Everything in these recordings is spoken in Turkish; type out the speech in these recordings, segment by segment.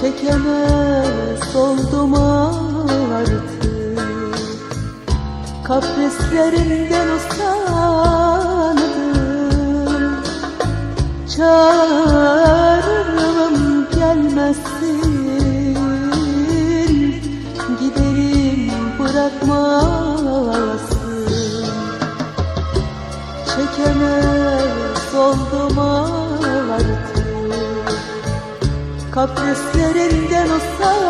Çekemez oldum artık Kaprislerinden usandım Çağırırım gelmezsin Giderim bırakmazsın Çekemez oldum artık Kaprislerinden usandım.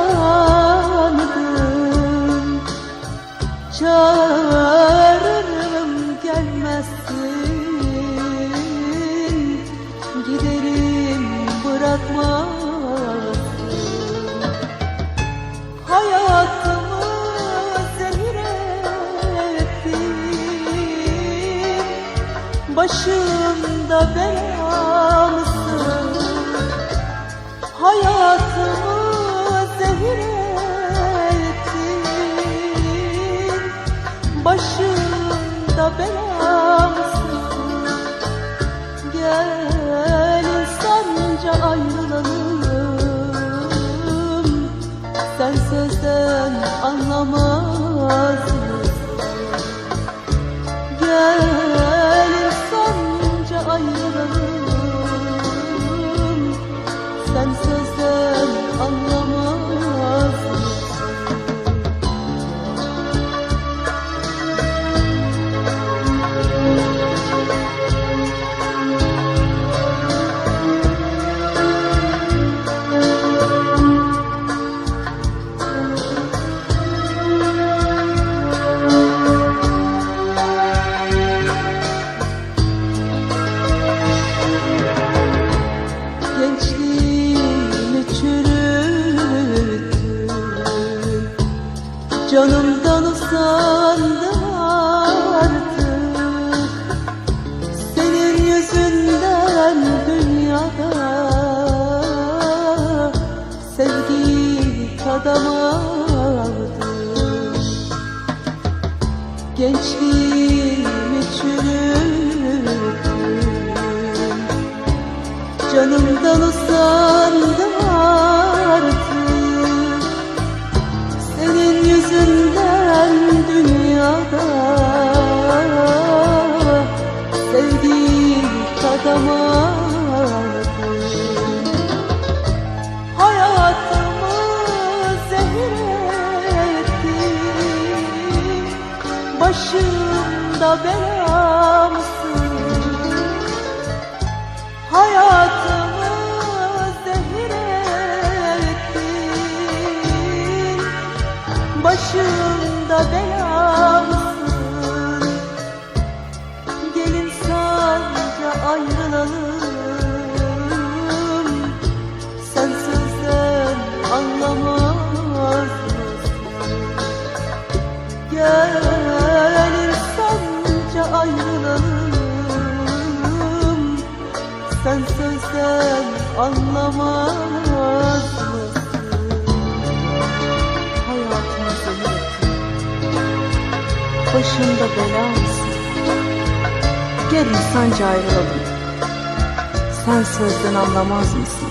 Çağırırım gelmezsin Giderim bırakmazsın. Hayatımı zehir ettin. Başımda belamısın Başımda belamsın Gel insanca ayrılalım Canımdan usandım artık? Senin yüzünden dünyada Sevgiyi tadamadım Gençliğimi çürüttün Canımdan usandım artık dünyada Sevdiğim tadamadım Hayatımı zehir ettin. Başımda belamsın Hayatımı zehir Başımda belamsın ayrılalım Sen sözden anlamaz mısın? Gel ayrılalım Sen sözden anlamaz mısın? Başımda bela? Gel insanca ayrılalım Sen sözden anlamaz mısın?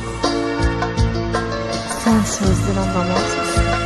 Sen sözden anlamaz mısın?